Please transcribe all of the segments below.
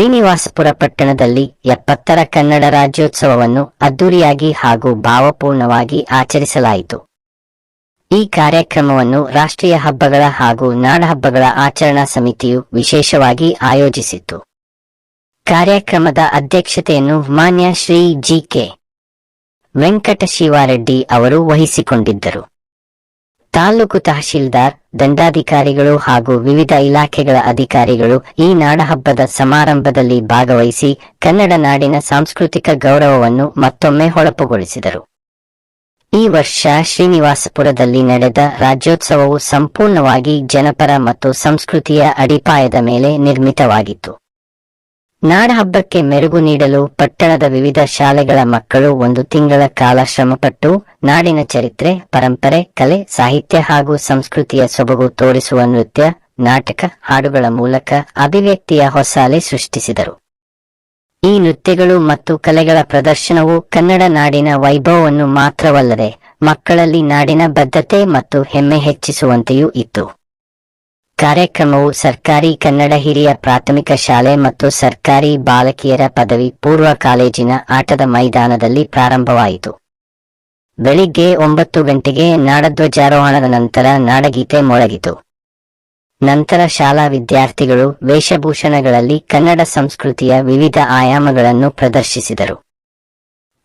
ಶ್ರೀನಿವಾಸಪುರ ಪಟ್ಟಣದಲ್ಲಿ ಎಪ್ಪತ್ತರ ಕನ್ನಡ ರಾಜ್ಯೋತ್ಸವವನ್ನು ಅದ್ದೂರಿಯಾಗಿ ಹಾಗೂ ಭಾವಪೂರ್ಣವಾಗಿ ಆಚರಿಸಲಾಯಿತು. ಈ ಕಾರ್ಯಕ್ರಮವನ್ನು ರಾಷ್ಟ್ರೀಯ ಹಬ್ಬಗಳ ಹಾಗೂ ನಾಡಹಬ್ಬಗಳ ಆಚರಣಾ ಸಮಿತಿಯು ವಿಶೇಷವಾಗಿ ಆಯೋಜಿಸಿತ್ತು. ಕಾರ್ಯಕ್ರಮದ ಅಧ್ಯಕ್ಷತೆಯನ್ನು ಮಾನ್ಯ ಶ್ರೀ ಜಿ ಕೆ ವೆಂಕಟಶಿವಾರೆಡ್ಡಿ ಅವರು ವಹಿಸಿಕೊಂಡಿದ್ದರು. ತಾಲೂಕು ತಹಶೀಲ್ದಾರ್, ದಂಡಾಧಿಕಾರಿಗಳು ಹಾಗೂ ವಿವಿಧ ಇಲಾಖೆಗಳ ಅಧಿಕಾರಿಗಳು ಈ ನಾಡಹಬ್ಬದ ಸಮಾರಂಭದಲ್ಲಿ ಭಾಗವಹಿಸಿ ಕನ್ನಡ ನಾಡಿನ ಸಾಂಸ್ಕೃತಿಕ ಗೌರವವನ್ನು ಮತ್ತೊಮ್ಮೆ ಹೊಳಪುಗೊಳಿಸಿದರು. ಈ ವರ್ಷ ಶ್ರೀನಿವಾಸಪುರದಲ್ಲಿ ನಡೆದ ರಾಜ್ಯೋತ್ಸವವು ಸಂಪೂರ್ಣವಾಗಿ ಜನಪರ ಮತ್ತು ಸಂಸ್ಕೃತಿಯ ಅಡಿಪಾಯದ ಮೇಲೆ ನಿರ್ಮಿತವಾಗಿತ್ತು. ನಾಡಹಬ್ಬಕ್ಕೆ ಮೆರುಗು ನೀಡಲು ಪಟ್ಟಣದ ವಿವಿಧ ಶಾಲೆಗಳ ಮಕ್ಕಳು ಒಂದು ತಿಂಗಳ ಕಾಲ ಶ್ರಮಪಟ್ಟು ನಾಡಿನ ಚರಿತ್ರೆ, ಪರಂಪರೆ, ಕಲೆ, ಸಾಹಿತ್ಯ ಹಾಗೂ ಸಂಸ್ಕೃತಿಯ ಸೊಬಗು ತೋರಿಸುವ ನೃತ್ಯ, ನಾಟಕ, ಹಾಡುಗಳ ಮೂಲಕ ಅಭಿವ್ಯಕ್ತಿಯ ಹೊಸ ಅಲೆ ಸೃಷ್ಟಿಸಿದರು. ಈ ನೃತ್ಯಗಳು ಮತ್ತು ಕಲೆಗಳ ಪ್ರದರ್ಶನವು ಕನ್ನಡ ನಾಡಿನ ವೈಭವವನ್ನು ಮಾತ್ರವಲ್ಲದೆ ಮಕ್ಕಳಲ್ಲಿ ನಾಡಿನ ಬದ್ಧತೆ ಮತ್ತು ಹೆಮ್ಮೆ ಹೆಚ್ಚಿಸುವಂತೆಯೂ ಇತ್ತು. ಕಾರ್ಯಕ್ರಮವು ಸರ್ಕಾರಿ ಕನ್ನಡ ಹಿರಿಯ ಪ್ರಾಥಮಿಕ ಶಾಲೆ ಮತ್ತು ಸರ್ಕಾರಿ ಬಾಲಕಿಯರ ಪದವಿ ಪೂರ್ವ ಕಾಲೇಜಿನ ಆಟದ ಮೈದಾನದಲ್ಲಿ ಪ್ರಾರಂಭವಾಯಿತು. ಬೆಳಿಗ್ಗೆ ಒಂಬತ್ತು ಗಂಟೆಗೆ ನಾಡಧ್ವಜಾರೋಹಣದ ನಂತರ ನಾಡಗೀತೆ ಮೊಳಗಿತು. ನಂತರ ಶಾಲಾ ವಿದ್ಯಾರ್ಥಿಗಳು ವೇಷಭೂಷಣಗಳಲ್ಲಿ ಕನ್ನಡ ಸಂಸ್ಕೃತಿಯ ವಿವಿಧ ಆಯಾಮಗಳನ್ನು ಪ್ರದರ್ಶಿಸಿದರು.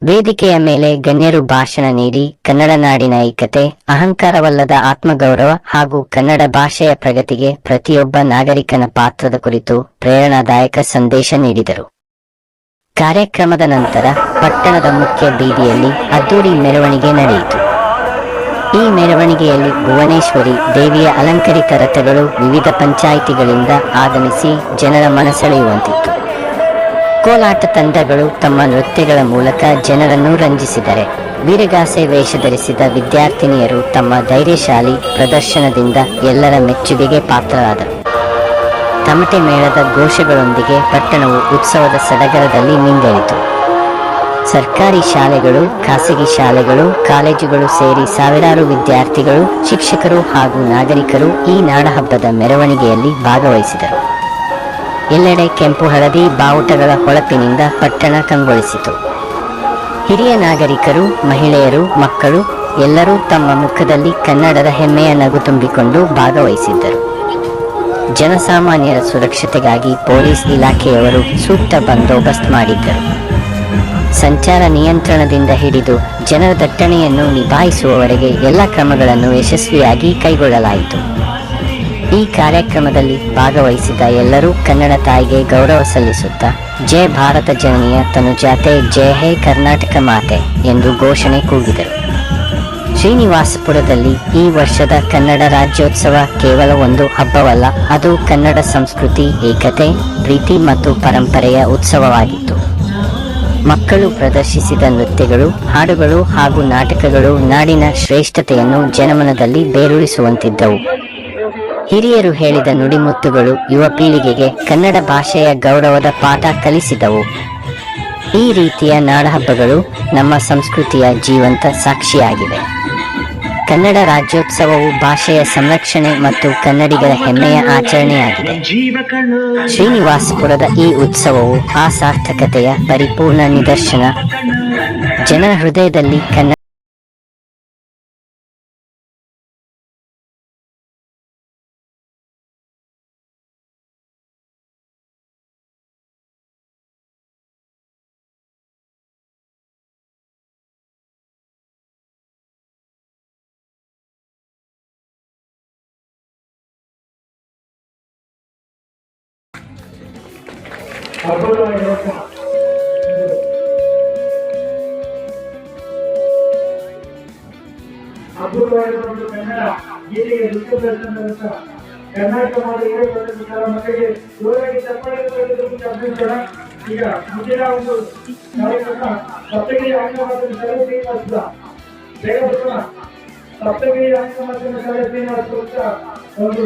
ವೇದಿಕೆಯ ಮೇಲೆ ಗಣ್ಯರು ಭಾಷಣ ನೀಡಿ ಕನ್ನಡ ನಾಡಿನ ಏಕತೆ ಅಹಂಕಾರವಲ್ಲದ ಆತ್ಮಗೌರವ ಹಾಗೂ ಕನ್ನಡ ಭಾಷೆಯ ಪ್ರಗತಿಗೆ ಪ್ರತಿಯೊಬ್ಬ ನಾಗರಿಕನ ಪಾತ್ರದ ಕುರಿತು ಪ್ರೇರಣಾದಾಯಕ ಸಂದೇಶ ನೀಡಿದರು. ಕಾರ್ಯಕ್ರಮದ ನಂತರ ಪಟ್ಟಣದ ಮುಖ್ಯ ಬೀದಿಯಲ್ಲಿ ಅದ್ದೂರಿ ಮೆರವಣಿಗೆ ನಡೆಯಿತು. ಈ ಮೆರವಣಿಗೆಯಲ್ಲಿ ಭುವನೇಶ್ವರಿ ದೇವಿಯ ಅಲಂಕರಿತ ರಥಗಳು ವಿವಿಧ ಪಂಚಾಯಿತಿಗಳಿಂದ ಆಗಮಿಸಿ ಜನರ ಮನಸೆಳೆಯುವಂತಿತ್ತು. ಕೋಲಾಟ ತಂಡಗಳು ತಮ್ಮ ನೃತ್ಯಗಳ ಮೂಲಕ ಜನರನ್ನು ರಂಜಿಸಿದರೆ. ವೀರಗಾಸೆ ವೇಷ ಧರಿಸಿದ ವಿದ್ಯಾರ್ಥಿನಿಯರು ತಮ್ಮ ಧೈರ್ಯಶಾಲಿ ಪ್ರದರ್ಶನದಿಂದ ಎಲ್ಲರ ಮೆಚ್ಚುಗೆಗೆ ಪಾತ್ರರಾದರು. ತಮಟೆ ಮೇಳದ ಘೋಷಗಳೊಂದಿಗೆ ಪಟ್ಟಣವು ಉತ್ಸವದ ಸಡಗರದಲ್ಲಿ ಮಿಂಗಳಿತು ಸರ್ಕಾರಿ ಶಾಲೆಗಳು, ಖಾಸಗಿ ಶಾಲೆಗಳು, ಕಾಲೇಜುಗಳು ಸೇರಿ ಸಾವಿರಾರು ವಿದ್ಯಾರ್ಥಿಗಳು, ಶಿಕ್ಷಕರು ಹಾಗೂ ನಾಗರಿಕರು ಈ ನಾಡಹಬ್ಬದ ಮೆರವಣಿಗೆಯಲ್ಲಿ ಭಾಗವಹಿಸಿದರು. ಎಲ್ಲೆಡೆ ಕೆಂಪು ಹಳದಿ ಬಾವುಟಗಳ ಹೊಳಪಿನಿಂದ ಪಟ್ಟಣ ಕಂಗೊಳಿಸಿತು. ಹಿರಿಯ ನಾಗರಿಕರು, ಮಹಿಳೆಯರು, ಮಕ್ಕಳು ಎಲ್ಲರೂ ತಮ್ಮ ಮುಖದಲ್ಲಿ ಕನ್ನಡದ ಹೆಮ್ಮೆಯ ನಗು ತುಂಬಿಕೊಂಡು ಭಾಗವಹಿಸಿದ್ದರು. ಜನಸಾಮಾನ್ಯರ ಸುರಕ್ಷತೆಗಾಗಿ ಪೊಲೀಸ್ ಇಲಾಖೆಯವರು ಸೂಕ್ತ ಬಂದೋಬಸ್ತ್ ಮಾಡಿದ್ದರು. ಸಂಚಾರ ನಿಯಂತ್ರಣದಿಂದ ಹಿಡಿದು ಜನರ ದಟ್ಟಣೆಯನ್ನು ನಿಭಾಯಿಸುವವರೆಗೆ ಎಲ್ಲ ಕ್ರಮಗಳನ್ನು ಯಶಸ್ವಿಯಾಗಿ ಕೈಗೊಳ್ಳಲಾಯಿತು. ಈ ಕಾರ್ಯಕ್ರಮದಲ್ಲಿ ಭಾಗವಹಿಸಿದ ಎಲ್ಲರೂ ಕನ್ನಡ ತಾಯಿಗೆ ಗೌರವ ಸಲ್ಲಿಸುತ್ತಾ ಜೈ ಭಾರತ ಜನನಿಯ ತನುಜಾತೆ, ಜೈ ಹೇ ಕರ್ನಾಟಕ ಮಾತೆ ಎಂದು ಘೋಷಣೆ ಕೂಗಿದರು. ಶ್ರೀನಿವಾಸಪುರದಲ್ಲಿ ಈ ವರ್ಷದ ಕನ್ನಡ ರಾಜ್ಯೋತ್ಸವ ಕೇವಲ ಒಂದು ಹಬ್ಬವಲ್ಲ, ಅದು ಕನ್ನಡ ಸಂಸ್ಕೃತಿ, ಏಕತೆ, ಪ್ರೀತಿ ಮತ್ತು ಪರಂಪರೆಯ ಉತ್ಸವವಾಗಿತ್ತು. ಮಕ್ಕಳು ಪ್ರದರ್ಶಿಸಿದ ನೃತ್ಯಗಳು, ಹಾಡುಗಳು ಹಾಗೂ ನಾಟಕಗಳು ನಾಡಿನ ಶ್ರೇಷ್ಠತೆಯನ್ನು ಜನಮನದಲ್ಲಿ ಬೇರೂರಿಸುವಂತಿದ್ದವು. ಹಿರಿಯರು ಹೇಳಿದ ನುಡಿಮುತ್ತುಗಳು ಯುವ ಪೀಳಿಗೆಗೆ ಕನ್ನಡ ಭಾಷೆಯ ಗೌರವದ ಪಾಠ ಕಲಿಸಿದವು. ಈ ರೀತಿಯ ನಾಡಹಬ್ಬಗಳು ನಮ್ಮ ಸಂಸ್ಕೃತಿಯ ಜೀವಂತ ಸಾಕ್ಷಿಯಾಗಿವೆ. ಕನ್ನಡ ರಾಜ್ಯೋತ್ಸವವು ಭಾಷೆಯ ಸಂರಕ್ಷಣೆ ಮತ್ತು ಕನ್ನಡಿಗರ ಹೆಮ್ಮೆಯ ಆಚರಣೆಯಾಗಿದೆ. ಶ್ರೀನಿವಾಸಪುರದ ಈ ಉತ್ಸವವು ಆ ಸಾರ್ಥಕತೆಯ ಪರಿಪೂರ್ಣ ನಿದರ್ಶನ. ಜನರ ಹೃದಯದಲ್ಲಿ ಕನ್ನಡ ಅದ್ಭುತವಾಗಿರುತ್ತೆ ಅದ್ಭುತವಾಗಿರುವ ಒಂದು ಕನ್ನಡ ಗೀತೆಗೆ ನೃತ್ಯ ಪ್ರದರ್ಶನ ಈಗ ಸಪ್ತಗಿರಿ ಸಪ್ತಗಿರಿ ಒಂದು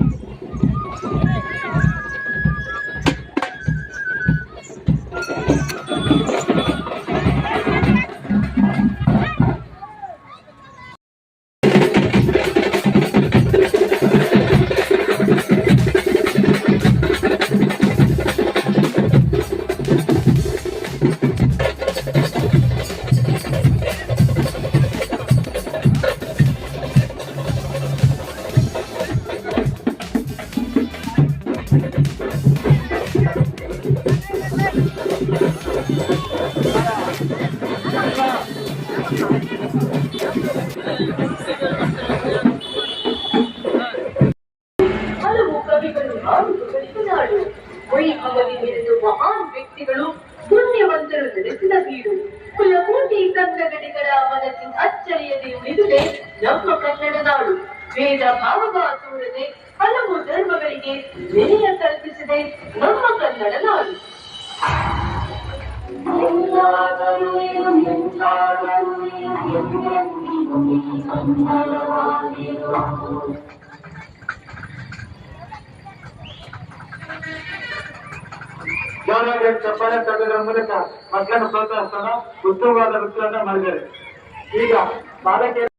ವೈಭವವಿರುವುದು ಮಹಾನ್ ವ್ಯಕ್ತಿಗಳು ಪುಣ್ಯವಂತರು ನಡೆಸಿದ ಬೀಡು. ಕುಲಕೋಟಿ ಕನ್ನಡಗಳಿಗಳ ಮನಸ್ಸಿನ ಅಚ್ಚರಿಯದೆ ಉಳಿದಿದೆ ನಮ್ಮ ಕನ್ನಡ ನಾಡು. ವೇದ ಭಾವ ತೋರದೆ ಹಲವು ಧರ್ಮಗಳಿಗೆ ನೆಲೆಯ ಕಲ್ಪಿಸಿದೆ ನಮ್ಮ ಕನ್ನಡ ನಾಡು. ಜೋರಾಗಿ ಚಪ್ಪಾಳೆ ತಟ್ಟುವುದರ ಮೂಲಕ ಮಕ್ಕಳನ್ನು ಪ್ರೋತ್ಸಾಹಿಸೋಣ ಉತ್ತಮವಾದ ವೃತ್ತಿಯನ್ನ ಮಾಡಿದ್ದಾರೆ. ಈಗ ಬಾಲಕಿಯರು